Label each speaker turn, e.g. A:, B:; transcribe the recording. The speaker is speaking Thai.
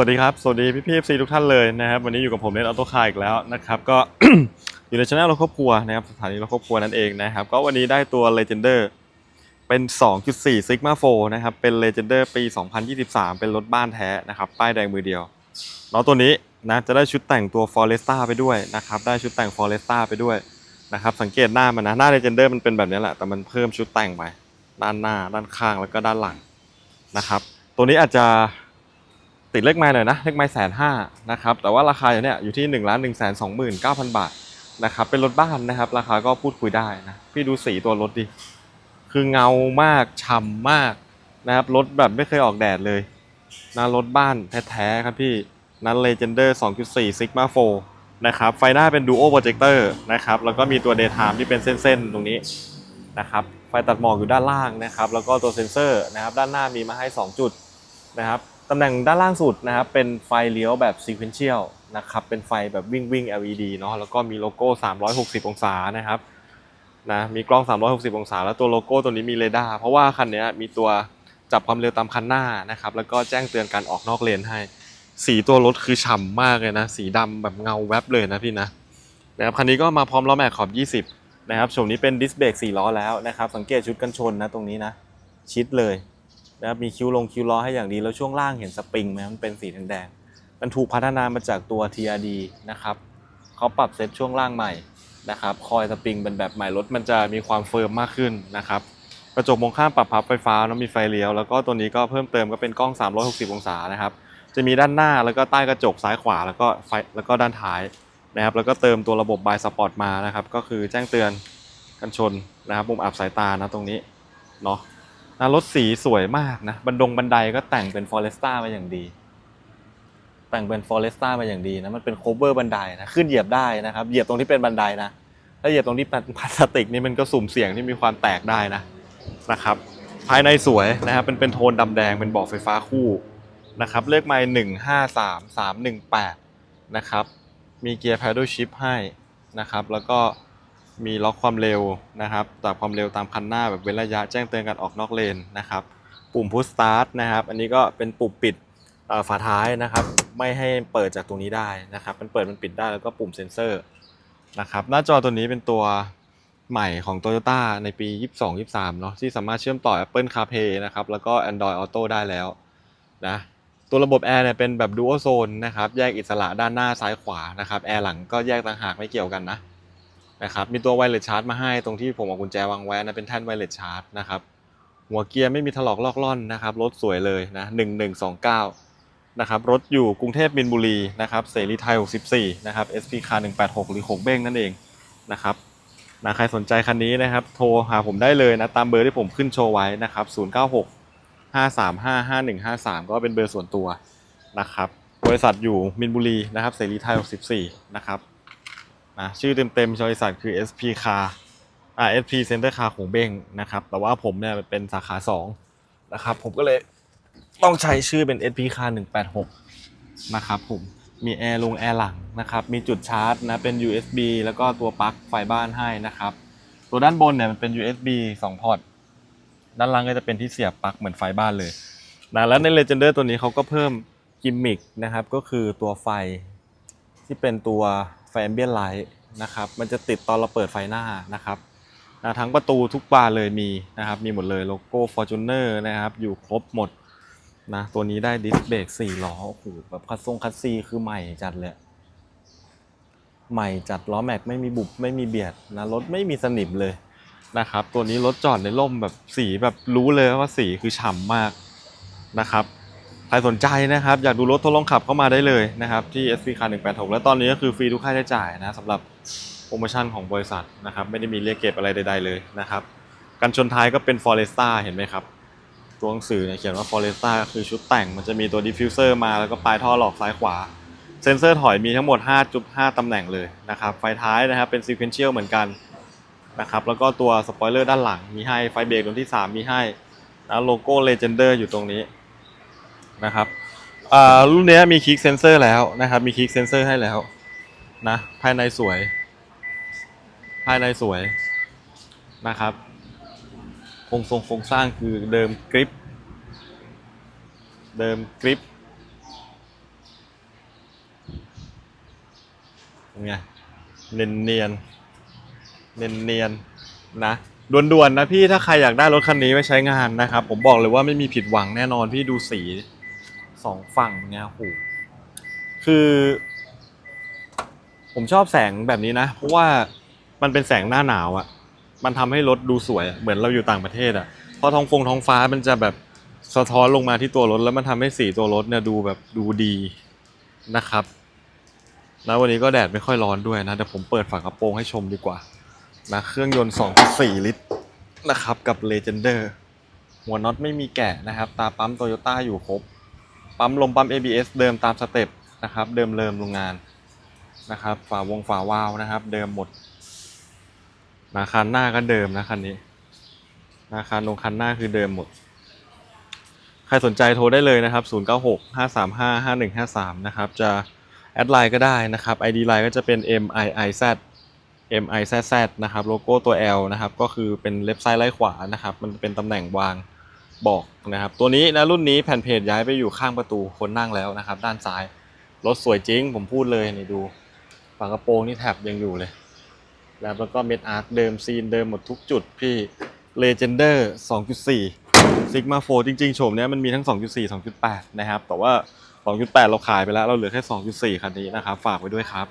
A: วัสดีครับ สวัสดีพี่พี่ซีทุกท่านเลยนะครับวันนี้อยู่กับผมเล่นออโต้คาร์อีกแล้วนะครับก็อยู่ในช anel เราครอบครัวนะครับสถานีเราครอบครัวนั่นเองนะครับก็วันนี้ได้ตัว Legender เป็น 2.4 Sigma 4นะครับเป็น Legender ปี 2023 เป็นรถบ้านแท้นะครับป้ายแดงมือเดียวน้องตัวนี้นะจะได้ชุดแต่งตัว Foresta ไปด้วยนะครับได้ชุดแต่ง Foresta ไปด้วยนะครับสังเกตหน้ามันนะหน้า Legender มันเป็นแบบนี้แหละแต่มันเพิ่มชุดแต่งไปด้านหน้าด้านข้างแล้วก็ด้านหลังนะครับตัวนี้อาจจะ ติดเลขไม้หน่อยนะเลขไม้แสนห้านะครับแต่ว่าราคาอยู่เนี่ยอยู่ที่1นึ่งล้านหนึ่งแสนสองหมื่นเก้าพันบาทนะครับเป็นรถบ้านนะครับ ราคาก็พูดคุยได้นะพี่ดูสีตัวรถดิคือเงามากฉ่ำมากนะครับรถแบบไม่เคยออกแดดเลยนะรถบ้านแท้ๆครับพี่นั้น Legender 2.4 Sigma 4นะครับไฟหน้าเป็น Duo Projector นะครับแล้วก็มีตัว Daytime ที่เป็นเส้นๆ ตรงนี้นะครับไฟตัดหมอกอยู่ด้านล่างนะครับแล้วก็ตัวเซ็นเซอร์นะครับด้านหน้ามีมาให้ 2 จุดนะครับ ตำแหน่งด้านล่างสุดนะครับเป็นไฟเลี้ยวแบบ sequential นะครับเป็นไฟแบบวิ่งวิ่ง LED เนาะแล้วก็มีโลโก้ 360 องศานะครับนะมีกล้อง 360 องศา แล้วตัวโลโก้ตัวนี้มีเรดาร์เพราะว่าคันนี้มีตัวจับความเร็วตามคันหน้านะครับแล้วก็แจ้งเตือนการออกนอกเลนให้ สีตัวรถคือฉ่ำมากเลยนะ สีดำแบบเงาแวบเลยนะพี่นะนะครับคันนี้ก็มาพร้อมล้อแม็กขอบ 20 นะครับโฉมนี้เป็นดิสเบรก4ล้อแล้วนะครับสังเกตชุดกันชนนะตรงนี้นะชิดเลย นะครับมีคิ้วลงคิ้วล้อให้อย่างดี แล้วช่วงล่างเห็นสปริงไหมมันเป็นสีแดงๆมันถูกพัฒนามาจากตัว TRD นะครับเขาปรับเซตช่วงล่างใหม่นะครับคอยสปริงเป็นแบบใหม่รถมันจะมีความเฟิร์มมากขึ้นนะครับกระจกมองข้างปรับพับไฟฟ้าแล้วมีไฟเลี้ยว แล้วก็ตัวนี้ก็เพิ่มเติมก็เป็นกล้อง 360 องศานะครับจะมีด้านหน้าแล้วก็ใต้กระจกซ้ายขวาแล้วก็ไฟแล้วก็ด้านท้ายนะครับแล้วก็เติมตัวระบบบายสปอร์ตมานะครับก็คือแจ้งเตือนกันชนนะครับมุมอับสายตานะตรงนี้เนาะ นะรถสีสวยมากนะบันดงบันไดก็แต่งเป็นฟอเรสต้ามาอย่างดี แต่งเป็นฟอเรสต้ามาอย่างดีนะมันเป็นโคเวอร์บันไดนะขึ้นเหยียบได้นะครับ เหยียบตรงที่เป็นบันไดนะถ้าเหยียบตรงที่เป็นพลาสติกนี่มันก็สุ่มเสี่ยงที่มีความแตกได้นะนะครับ ภายในสวยนะครับเป็นเป็นโทนดำแดงเป็นเบาะไฟฟ้าคู่นะครับเลขไมล์หนึ่งห้าสามสามหนึ่งแปดนะครับมีเกียร์ paddle shift ให้นะครับ แล้วก็ มีล็อกความเร็วนะครับจับความเร็วตามคันหน้าแบบเว้นระยะแจ้งเตือนการออกนอกเลนนะครับ ปุ่ม push start นะครับ อันนี้ก็เป็นปุ่มปิดฝาท้ายนะครับ ไม่ให้เปิดจากตรงนี้ได้นะครับ มันเปิดมันปิดได้แล้วก็ปุ่มเซ็นเซอร์นะครับ หน้าจอตัวนี้เป็นตัวใหม่ของ Toyota ในปี 22-23 เนาะที่สามารถเชื่อมต่อ Apple CarPlay นะครับ แล้วก็ Android Auto ได้แล้วนะตัวระบบแอร์เนี่ยเป็นแบบ Dual Zone นะครับ แยกอิสระด้านหน้าซ้ายขวานะครับ แอร์หลังก็แยกต่างหากไม่เกี่ยวกันนะ นะครับมีตัวไวเลสชาร์จมาให้ตรงที่ผมเอากุญแจวางไว้นะเป็นแท่นไวเลสชาร์จนะครับหัวเกียร์ไม่มีถลอกลอกล่อนนะครับรถสวยเลยนะ1129นะครับรถอยู่กรุงเทพมินบุรีนะครับเสรีไทย 64 นะครับ SP c a r 186 หรือ 6 เบ้งนั่นเองนะครับนะใครสนใจคันนี้นะครับ โทรหาผมได้เลยนะ ตามเบอร์ที่ผมขึ้นโชว์ไว้นะครับ 096 535 5153 ก็เป็นเบอร์ส่วนตัวนะครับ บริษัทอยู่มินบุรีนะครับเสรีไทย 64 นะครับ นะชื่อเต็มๆบริษัทคือ SP Car อ่า SP Center Car ของเบ้งนะครับ แต่ว่าผมเนี่ยเป็นสาขา 2 นะครับ ผมก็เลยต้องใช้ชื่อเป็น SP Car 186 นะครับผมมีแอร์ลงแอร์หลังนะครับ มีจุดชาร์จนะ เป็น USB แล้วก็ตัวปลั๊กไฟบ้านให้นะครับ ตัวด้านบนเนี่ยมันเป็น USB 2 พอร์ต ด้านล่างก็จะเป็นที่เสียบปลั๊กเหมือนไฟบ้านเลยนะแล้วใน Legender ตัวนี้เขาก็เพิ่มกิมมิคนะครับ ก็คือตัวไฟที่เป็นตัวไฟแอมเบียนไลท์นะครับมันจะติดตอนเราเปิดไฟหน้านะครับนะทั้งประตูทุกบานเลยมีนะครับมีหมดเลยโลโก้ Fortuner นะครับอยู่ครบหมดนะตัวนี้ได้ดิสเบรก4ล้อโอ้โหแบบคัสซงคัสซีคือใหม่จัดเลย ใหม่จัดล้อแม็กไม่มีบุบไม่มีเบียดนะรถไม่มีสนิมเลยนะครับ ตัวนี้รถจอดในร่มแบบสีแบบรู้เลยว่าสีคือฉ่ำมากนะครับ ใครสนใจนะครับ อยากดูรถทดลองขับเข้ามาได้เลยนะครับ ที่ SP Car 186 และตอนนี้ก็คือฟรีทุกค่าใช้จ่ายนะสำหรับโปรโมชั่นของบริษัทนะครับ ไม่ได้มีเรียกเก็บอะไรใด ๆ เลยนะครับกันชนท้ายก็เป็น Foresta เห็นไหมครับ ตัวหนังสือเนี่ยเขียนว่า Foresta คือชุดแต่งมันจะมีตัว diffuser มาแล้วก็ปลายท่อหลอกซ้ายขวา เซ็นเซอร์ถอยมีทั้งหมด 5.5 ตำแหน่งเลยนะครับ ไฟท้ายนะครับเป็น sequential เหมือนกันนะครับแล้วก็ตัวสปอยเลอร์ด้านหลังมีให้ไฟเบรกดวงที่ 3 มีให้นะโลโก้ Legender อยู่ตรงนี้ นะครับรุ่นนี้มีคลิกเซนเซอร์แล้วนะครับ มีคลิกเซนเซอร์ให้แล้วนะ ภายในสวย ภายในสวยนะครับโครงทรงโครงสร้างคือเดิมกริป เดิมกริปเป็ไงเนียนเนียนเนียนเนียนนะด่วนๆนะพี่ถ้าใครอยากได้รถคันนี้ไปใช้งานนะครับ ผมบอกเลยว่าไม่มีผิดหวังแน่นอนพี่ดูสี สองฝั่งเนี่ยโหคือ ผมชอบแสงแบบนี้นะ เพราะว่ามันเป็นแสงหน้าหนาวอะ่ะ มันทำให้รถดูสวย เหมือนเราอยู่ต่างประเทศอะ่ะเพราะท้องฟงท้องฟ้ามันจะแบบสะท้อนลงมาที่ตัวรถ แล้วมันทำให้สีตัวรถเนี่ยดูแบบดูดีนะครับ แล้ววันนี้ก็แดดไม่ค่อยร้อนด้วยนะเดี๋ยวผมเปิดฝากระโปรงให้ชมดีกว่านะเครื่องยนต์ 2.4 ลิตรนะครับกับ Legender หัวน็อตไม่มีแกะนะครับ ตาปั๊มโตโยต้าอยู่ครบ ปั๊มลมปั๊ม ABS เดิมตามสเต็ปนะครับ เดิมเริมโรงงานนะครับ ฝาวงฝาวาล์วนะครับ เดิมหมดนาคันหน้าก็เดิมนะคันนี้นาคันลงคันหน้าคือเดิมหมด ใครสนใจโทรได้เลยนะครับ 096 535 5153 นะครับ จะแอดไลน์ก็ได้นะครับ ID ไลน์ก็จะเป็น MIIZ MIZZ นะครับ โลโก้ตัว L นะครับ ก็คือเป็นเล็บซ้ายไล่ขวานะครับ มันเป็นตำแหน่งวาง บอกนะครับ ตัวนี้นะรุ่นนี้แผ่นเพจย้ายไปอยู่ข้างประตูคนนั่งแล้วนะครับ ด้านซ้ายรถสวยจริง ผมพูดเลยนี่ดูฝากระโปรงนี่แทบยังอยู่เลย แล้วแล้วก็เม็ดอาร์ตเดิมซีนเดิมหมดทุกจุดพี่ Legender 2.4 Sigma 4จริงๆโฉมเนี้ยมันมีทั้ง 2.4 2.8 นะครับ แต่ว่า 2.8 เราขายไปแล้ว เราเหลือแค่ 2.4 คันนี้นะครับ ฝากไว้ด้วยครับ